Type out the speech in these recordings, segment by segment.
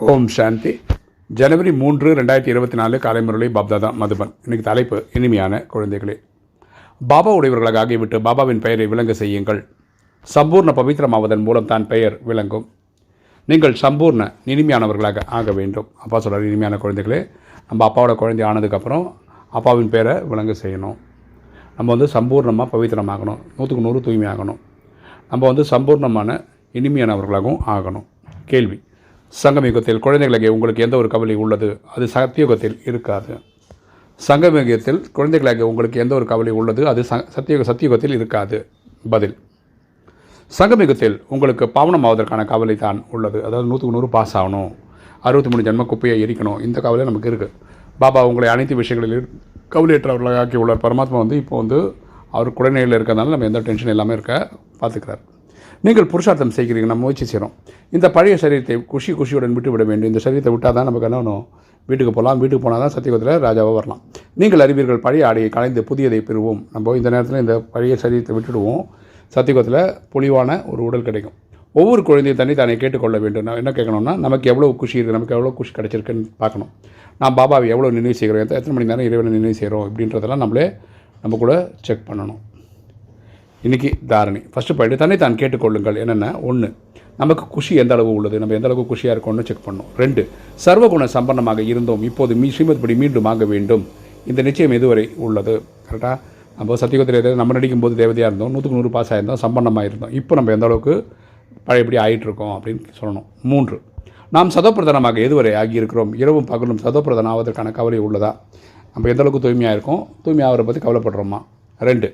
ஓம் சாந்தி. ஜனவரி மூன்று ரெண்டாயிரத்தி இருபத்தி நாலு காலை முரளி பாப்தாதா மதுபன். இன்னைக்கு தலைப்பு இனிமையான குழந்தைகளே. பாபா உடையவர்களாக ஆகிவிட்டு பாபாவின் பெயரை விளங்க செய்யுங்கள். சம்பூர்ண பவித்திரமாவதன் மூலம் தான் பெயர் விளங்கும். நீங்கள் சம்பூர்ண இனிமையானவர்களாக ஆக வேண்டும். அப்பா சொல்கிறார் இனிமையான குழந்தைகளே. நம்ம அப்பாவோட குழந்தை ஆனதுக்கப்புறம் அப்பாவின் பெயரை விளங்க செய்யணும். நம்ம வந்து சம்பூர்ணமாக பவித்திரமாகணும். நூற்றுக்கு நூறு தூய்மையாகணும். நம்ம வந்து சம்பூர்ணமான இனிமையானவர்களாகவும் ஆகணும். கேள்வி. சங்கமயுகத்தில் குழந்தைகளுக்கு உங்களுக்கு எந்த ஒரு கவலை உள்ளது? அது சத்தியுகத்தில் இருக்காது. சங்கமயுகத்தில் குழந்தைகளாக உங்களுக்கு எந்த ஒரு கவலை உள்ளது? அது ச சத்தியுக சத்தியுகத்தில் இருக்காது. பதில். சங்கமிகத்தில் உங்களுக்கு பாவனமாவதற்கான கவலை தான் உள்ளது. அதாவது நூற்றுக்கு நூறு பாஸ் ஆகணும். அறுபத்தி மூணு ஜென்ம குப்பையை எரிக்கணும். இந்த கவலை நமக்கு இருக்குது பாபா உங்களை அனைத்து விஷயங்களிலும் கவலையற்றவர்களாக ஆக்கி உள்ளார். பரமாத்மா வந்து இப்போ வந்து அவர் குழந்தைகளில் இருக்கிறதுனால நம்ம எந்த டென்ஷன் இல்லாமல் இருக்க பார்த்துக்கிறார் நீங்கள் புருஷார்த்தம் செய்கிறீங்க நம்ம முயற்சி செய்கிறோம். இந்த பழைய சரீரத்தை குஷி குஷியுடன் விட்டு விட வேண்டும். இந்த சரீரத்தை விட்டால் தான் நமக்கு என்ன வீட்டுக்கு போகலாம். வீட்டுக்கு போனால் தான் சத்தியகத்தில் ராஜாவாக வரலாம். நீங்கள் அறிவீர்கள் பழைய ஆடையை கலைந்து புதியதை பெறுவோம். நம்ம இந்த நேரத்தில் இந்த பழைய சரீரத்தை விட்டுடுவோம். சத்தியகத்தில் பொலிவான ஒரு உடல் கிடைக்கும். ஒவ்வொரு குழந்தையும் தண்ணி தானே கேட்டுக்கொள்ள வேண்டும். நான் என்ன கேட்கணும்னா நமக்கு எவ்வளோ குஷி இருக்குது நமக்கு எவ்வளோ குஷி கிடச்சிருக்குன்னு பார்க்கணும். நான் பாபாவை எவ்வளோ நினைவு செய்கிறோம்? எத்தனை மணி நேரம் இறைவனை நினைவு செய்கிறோம்? இப்படின்றதெல்லாம் நம்மளே நம்ம கூட செக் பண்ணணும். இன்றைக்கி தாரணி. ஃபஸ்ட்டு பாயிண்ட் தன்னை தான் கேட்டுக்கொள்ளுங்கள். என்னென்ன ஒன்று நமக்கு குஷி எந்த அளவு உள்ளது? நம்ம எந்த அளவுக்கு குஷியாக இருக்கோம்னு செக் பண்ணணும். ரெண்டு சர்வகுண சம்பன்னமாக இருந்தோம். இப்போது மீ ஸ்ரீமத் படி மீண்டும் ஆக வேண்டும். இந்த நிச்சயம் எதுவரை உள்ளது? கரெக்டாக நம்ம சத்தியகுதிரை நம்ம நடிக்கும் போது தேவதையாக இருந்தோம். நூற்றுக்கு நூறு பாஸ் ஆகிருந்தோம் சம்பன்னமாக இருந்தோம். இப்போ நம்ம எந்த அளவுக்கு பழையபடி ஆகிட்டுருக்கோம் அப்படின்னு சொல்லணும். மூன்று நாம் சதோப்பிரதானமாக எதுவரை ஆகியிருக்கிறோம்? இரவும் பகலும் சதோப்பிரதானம் ஆவதற்கான கவலை உள்ளதா? நம்ம எந்த அளவுக்கு தூய்மையாக இருக்கோம்? தூய்மையாகிறத பற்றி கவலைப்படுறோமா? ரெண்டு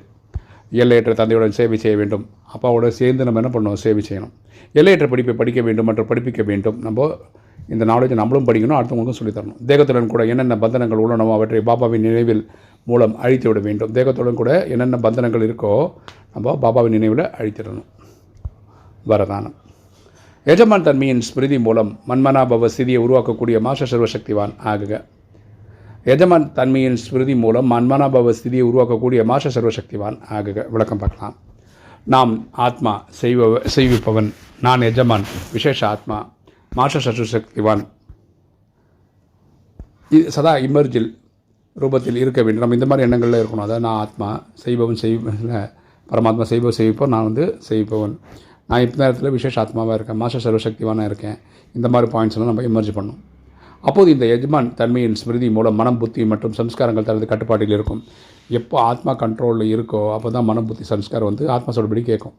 எல்லையற்ற தந்தையுடன் சேவை செய்ய வேண்டும். அப்பாவோட சேர்ந்து நம்ம என்ன பண்ணணும்? சேவை செய்யணும். எல்லையற்ற படிப்பை படிக்க வேண்டும் மற்றும் படிப்பிக்க வேண்டும். நம்ம இந்த நாலேஜ் நம்மளும் படிக்கணும் அடுத்தவங்களுக்கும் சொல்லித் தரணும் தேகத்துடன் கூட என்னென்ன பந்தனங்கள் உள்ளனோ அவற்றை பாபாவின் நினைவில் மூலம் அழித்து விட வேண்டும். தேகத்துடன் கூட என்னென்ன பந்தனங்கள் இருக்கோ நம்ம பாபாவின் நினைவில் அழித்திடணும் வரதானம். எஜமான் தன்மையின் ஸ்மிருதி மூலம் மன்மனாபவ சிதியை உருவாக்கக்கூடிய மாஸ்டர் சர்வசக்திவான் ஆகுக. எஜமான் தன்மையின் ஸ்மிருதி மூலம் மன்மனாபவ ஸ்திதியை உருவாக்கக்கூடிய மாஷ சர்வசக்திவான். ஆக விளக்கம் பார்க்கலாம். நாம் ஆத்மா செய்வ செய்விப்பவன் நான் எஜமான் விசேஷ ஆத்மா மாஷ சர்வசக்திவான். இது சதா இமர்ஜில் ரூபத்தில் இருக்க வேண்டும். நம்ம இந்த மாதிரி எண்ணங்களில் இருக்கணும். அதாவது நான் ஆத்மா செய்பவன் செய் பரமாத்மா செய்பவன் செய்விப்போம் நான் வந்து செய்பவன் நான் இப்போ நேரத்தில் விசேஷ ஆத்மாவாக இருக்கேன் மாஸ்டர் சர்வசக்திவானாக இருக்கேன். இந்த மாதிரி பாயிண்ட்ஸ் எல்லாம் நம்ம இமர்ஜ் பண்ணணும். அப்போது இந்த எஜமான் தன்மையின் ஸ்மிருதி மூலம் மனம் புத்தி மற்றும் சம்ஸ்காரங்கள் தனது கட்டுப்பாட்டில் இருக்கும். எப்போ ஆத்மா கண்ட்ரோலில் இருக்கோ அப்போ தான் மனம் புத்தி சம்ஸ்காரம் வந்து ஆத்மா சொல்படி கேட்கும்.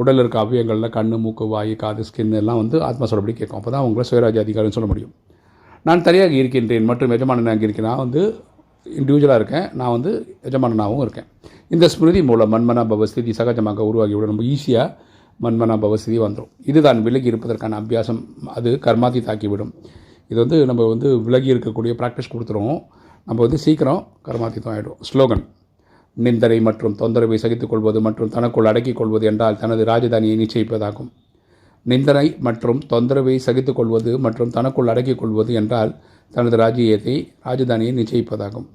உடலில் இருக்க அவயங்களில் கண்ணு மூக்கு வாய் காது ஸ்கின் எல்லாம் வந்து ஆத்மா சொல்படி கேட்கும். அப்போ தான் உங்களை சுயராஜ்ய அதிகாரின்னு சொல்ல முடியும். நான் தனியாக இருக்கின்றேன் மற்றும் எஜமானனாக இருக்கேன் நான் வந்து இண்டிவிஜுவலாக இருக்கேன். நான் வந்து எஜமானனாகவும் இருக்கேன். இந்த ஸ்மிருதி மூலம் மண்மனா பவஸ்திதி சகஜமாக உருவாகிவிடும். நம்ம ஈஸியாக மண்மனா பவஸ்திதி வந்துடும் இதுதான் விலகி இருப்பதற்கான அபியாசம். அது கர்மாதி தாக்கிவிடும். இது வந்து நம்ம வந்து விலகி இருக்கக்கூடிய ப்ராக்டிஸ் கொடுத்துருவோம். நம்ம வந்து சீக்கிரம் கர்மாதித்தம் ஆகிடும் ஸ்லோகன் நிந்தனை மற்றும் தொந்தரவை சகித்துக் கொள்வது மற்றும் தனக்குள் அடக்கிக் கொள்வது என்றால் தனது ராஜதானியை நிச்சயிப்பதாகும். நிந்தனை மற்றும் தொந்தரவை சகித்துக் கொள்வது மற்றும் தனக்குள் அடக்கிக் கொள்வது என்றால் தனது ராஜ்யத்தை ராஜதானியை நிச்சயிப்பதாகும்.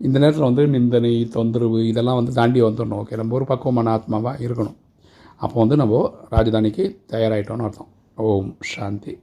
இந்த நேரத்தில் வந்து நிந்தனை தொந்தரவு இதெல்லாம் வந்து தாண்டி வந்துடணும். ஓகே நம்ம ஒரு பக்குவமான ஆத்மாவாக இருக்கணும். அப்போ வந்து நம்ம ராஜதானிக்கு தயாராகிட்டோம்னு அர்த்தம். ஓம் சாந்தி.